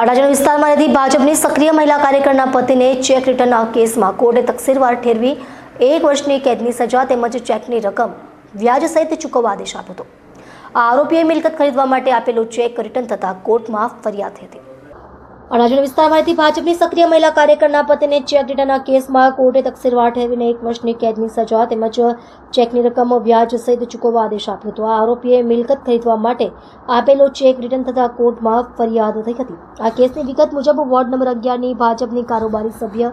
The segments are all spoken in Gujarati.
અડાજણ વિસ્તારમાં રહેતી ભાજપની સક્રિય મહિલા કાર્યકરના પતિને ચેક રિટર્નના કેસમાં કોર્ટે તકસીરવાર ઠેરવી એક વર્ષની કેદની સજા તેમજ ચેકની રકમ વ્યાજ સહિત ચૂકવવા આદેશ આપ્યો હતો. આ આરોપીએ મિલકત ખરીદવા માટે આપેલો ચેક રિટર્ન થતાં કોર્ટમાં ફરિયાદ થઈ હતી. અડાજણ વિસ્તારમાંથી ભાજપની સક્રિય મહિલા કાર્યકરના પતિને ચેક ડેટાના કેસમાં કોર્ટે તકસીરવાર ઠેરવીને એક વર્ષની કેદની સજા તેમજ ચેકની રકમ વ્યાજ સહિત ચૂકવવા આદેશ આપ્યો હતો. આ આરોપીએ મિલકત ખરીદવા માટે આપેલો ચેક રિટર્ન થતાં કોર્ટમાં ફરિયાદ થઈ હતી. આ કેસની વિગત મુજબ વોર્ડ નંબર અગિયારની ભાજપની કારોબારી સભ્ય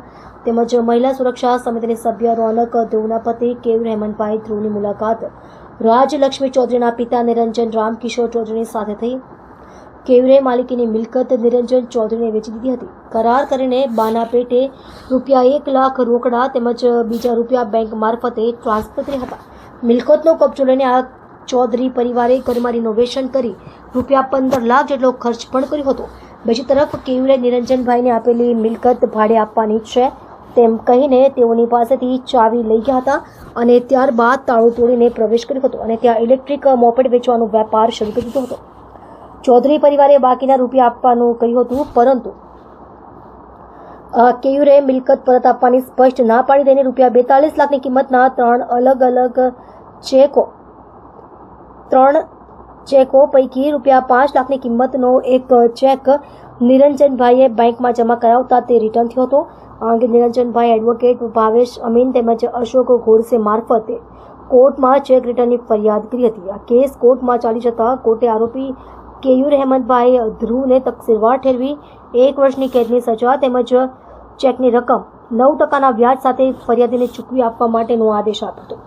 તેમજ મહિલા સુરક્ષા સમિતિની સભ્ય રોનક ધ્રુવના પતિ કેવ રહેમાનભાઈ ધ્રુવની મુલાકાત. રાજલક્ષ્મી ચૌધરીના પિતા નિરંજન રામકિશોર ચૌધરીની સાથે થઈ. કેવરે માલિકીની મિલકત નિરંજન ચૌધરીને વેચી દીધી હતી. કરાર કરીને બાના પેટે રૂપિયા એક લાખ રોકડા તેમજ બીજા રૂપિયા બેંક મારફતે ટ્રાન્સફર કર્યા હતા. મિલકતનો કબજો લઈને આ ચૌધરી પરિવારે ઘરમાં રિનોવેશન કરી રૂપિયા પંદર લાખ જેટલો ખર્ચ પણ કર્યો હતો. બીજી તરફ કેવરે નિરંજનભાઈને આપેલી મિલકત ભાડે આપવાની છે તેમ કહીને તેઓની પાસેથી ચાવી લઈ ગયા હતા અને ત્યારબાદ તાળું તોડીને પ્રવેશ કર્યો હતો અને ત્યાં ઇલેક્ટ્રિક મોપેડ વેચવાનો વેપાર શરૂ કરી દીધો હતો. ચૌધરી પરિવારે બાકીના રૂપિયા આપવાનું કહ્યું હતું, પરંતુ કેયુરે મિલકત પરત આપવાની સ્પષ્ટ ના પાડી દઈને રૂપિયા બેતાલીસ લાખની કિંમતના ત્રણ અલગ અલગ ચેકો, ત્રણ ચેકો પૈકી રૂપિયા પાંચ લાખની કિંમતનો એક ચેક નિરંજનભાઈએ બેંકમાં જમા કરાવતા તે રિટર્ન થયો હતો. આ અંગે નિરંજનભાઈ એડવોકેટ ભાવેશ અમીન તેમજ અશોક ઘોડસે મારફતે કોર્ટમાં ચેક રિટર્નની ફરિયાદ કરી હતી. આ કેસ કોર્ટમાં ચાલી જતા કોર્ટે આરોપી કેયુર હેમંતભાઈ ધ્રુવને તકસીરવાર ઠેરવી એક વર્ષની કેદની સજા તેમજ ચેકની રકમ નવ ટકાના વ્યાજ સાથે ફરિયાદીને ચૂકવી આપવા માટેનો આદેશ આપ્યો હતો.